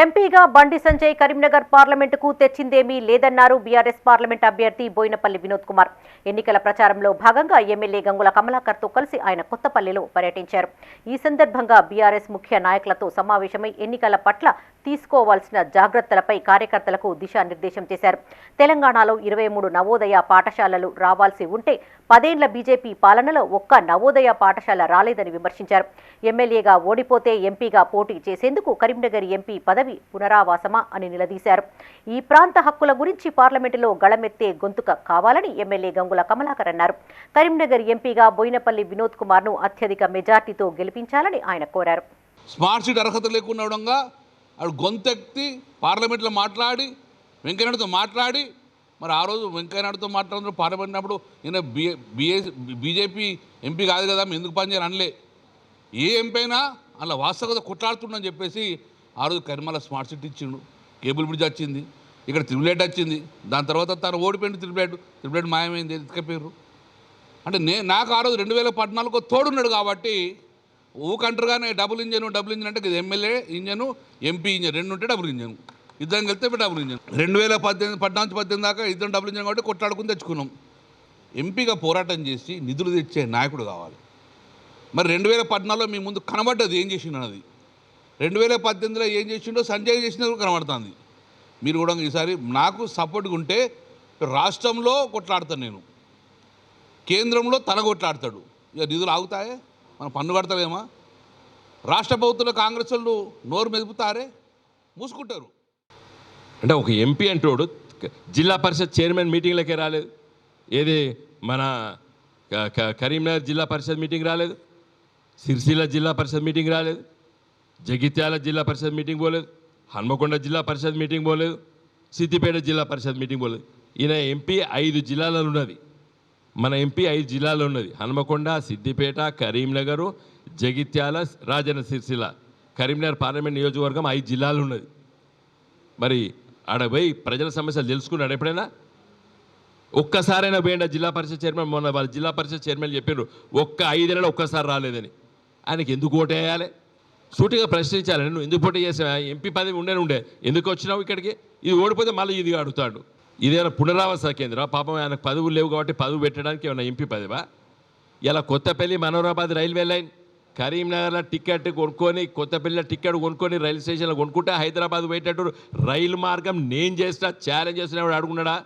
ఎంపీగా బండి సంజయ్ కరీంనగర్ పార్లమెంటుకు తెచ్చిందేమీ లేదన్నారు బీఆర్ఎస్ పార్లమెంట్ అభ్యర్థి బోయినపల్లి వినోద్ కుమార్. ఎన్నికల ప్రచారంలో భాగంగా ఎమ్మెల్యే గంగుల కమలాకర్తో కలిసి ఆయన కొత్తపల్లిలో పర్యటించారు. ఈ సందర్భంగా బీఆర్ఎస్ ముఖ్య నాయకులతో సమావేశమై ఎన్నికల పట్ల తీసుకోవాల్సిన జాగ్రత్తలపై కార్యకర్తలకు దిశానిర్దేశం చేశారు. తెలంగాణలో ఇరవై మూడు నవోదయ పాఠశాలలు రావాల్సి ఉంటే పదేండ్ల బీజేపీ పాలనలో ఒక్క నవోదయ పాఠశాల రాలేదని విమర్శించారు. ఎమ్మెల్యేగా ఓడిపోతే ఎంపీగా పోటీ చేసేందుకు కరీంనగర్ ఎంపీ పదవి పునరావాసమా అని నిలదీశారు. ఈ ప్రాంత హక్కుల గురించి పార్లమెంటులో గళమెత్తే గొంతుక కావాలని ఎమ్మెల్యే గంగుల కమలాకర్ అన్నారు. కరీంనగర్ ఎంపీగా బోయినపల్లి వినోద్ కుమార్ను అత్యధిక మెజార్టీతో గెలిపించాలని ఆయన కోరారు. స్మార్ట్ సిటీ అర్హత లేకుండా ఉండడంగా గొంతెత్తి పార్లమెంట్లో మాట్లాడి వెంకయ్యనాయుడుతో మాట్లాడి మరి ఆ రోజు వెంకయ్యనాయుడుతో మాట్లాడిన పార్లమెంట్నప్పుడు నేను బిఏ బిఏ బీజేపీ ఎంపీ కాదు కదా ఎందుకు పనిచేయాలి అనలే. ఏ ఎంపీ అయినా అలా వాస్తవత కొట్లాడుతుండని చెప్పేసి ఆ రోజు కరిమల స్మార్ట్ సిటీ ఇచ్చిండు కేబుల్ బ్రిడ్జ్ వచ్చింది ఇక్కడ త్రిబులెట్ వచ్చింది దాని తర్వాత తను ఓడిపోయింది త్రిబులెట్ త్రిబులెట్ మాయమైంది ఎత్తుకపోయారు అంటే నే నాకు ఆ రోజు రెండు వేల పద్నాలుగు తోడున్నాడు కాబట్టి ఊకంటారుగానే డబుల్ ఇంజన్ డబుల్ ఇంజన్ అంటే ఇది ఎమ్మెల్యే ఇంజను ఎంపీ ఇంజన్ రెండు ఉంటే డబుల్ ఇంజన్. ఇద్దరం కలిస్తే డబుల్ ఇంజన్. రెండు వేల పద్దెనిమిది పద్నాలుగు పద్దెనిమిది దాకా ఇద్దరం డబుల్ ఇంజన్ కాబట్టి కొట్లాడుకుని తెచ్చుకున్నాం. ఎంపీగా పోరాటం చేసి నిధులు తెచ్చే నాయకుడు కావాలి. మరి రెండు వేల పద్నాలుగులో మీ ముందు కనబడ్డది ఏం చేసిండు అన్నది? రెండు వేల పద్దెనిమిదిలో ఏం చేసిండో సంజయ్ చేసినది కూడా కనబడుతుంది. మీరు కూడా ఈసారి నాకు సపోర్ట్గా ఉంటే రాష్ట్రంలో కొట్లాడతాను నేను. కేంద్రంలో తల కొట్లాడతాడు. ఇక నిధులు ఆగుతాయే? మనం పన్ను కడతలేమా? రాష్ట్ర ప్రభుత్వంలో కాంగ్రెస్ వాళ్ళు నోరు మెదుపుతారే? మూసుకుంటారు. అంటే ఒక ఎంపీ అంటోడు జిల్లా పరిషత్ చైర్మన్ మీటింగ్లకే రాలేదు. ఏది మన కరీంనగర్ జిల్లా పరిషత్ మీటింగ్ రాలేదు. సిరిసిల్ల జిల్లా పరిషత్ మీటింగ్ రాలేదు. జగిత్యాల జిల్లా పరిషత్ మీటింగ్ పోలేదు. హన్మకొండ జిల్లా పరిషత్ మీటింగ్ పోలేదు. సిద్దిపేట జిల్లా పరిషత్ మీటింగ్ పోలేదు. ఈయన ఎంపీ ఐదు జిల్లాలలో ఉన్నది. మన ఎంపీ ఐదు జిల్లాలో ఉన్నది. హన్మకొండ సిద్దిపేట కరీంనగర్ జగిత్యాల రాజన్న సిరిసిల్ల. కరీంనగర్ పార్లమెంట్ నియోజకవర్గం ఐదు జిల్లాలు ఉన్నది. మరి ఆడ పోయి ప్రజల సమస్యలు తెలుసుకున్నాడు ఎప్పుడైనా? ఒక్కసారైనా పోయిండా జిల్లా పరిషత్ చైర్మన్? మొన్న వాళ్ళ జిల్లా పరిషత్ చైర్మన్ చెప్పారు ఒక్క ఐదేళ్ళలో ఒక్కసారి రాలేదని. ఆయనకి ఎందుకు ఓటేయాలి సూటిగా ప్రశ్నించాలి నువ్వు ఎందుకు పోటీ చేసావా? ఎంపీ పదవి ఉండే ఉండే. ఎందుకు వచ్చినావు ఇక్కడికి? ఇది ఓడిపోతే మళ్ళీ ఇది అడుగుతాడు ఇదేమైనా పునరావాస కేంద్రం? పాపం ఆయనకు పదవులు లేవు కాబట్టి పదవి పెట్టడానికి ఏమైనా ఎంపీ పదవా? ఇలా కొత్తపల్లి మనోరాబాద్ రైల్వే లైన్ కరీంనగర్లో టికెట్ కొనుక్కొని కొత్తపల్లిలో టికెట్ కొనుక్కొని రైలు స్టేషన్లో కొనుక్కుంటే హైదరాబాద్ పోయేటట్టు రైలు మార్గం నేను చేసిన ఛాలెంజ్ చేసిన అడుగున్నాడా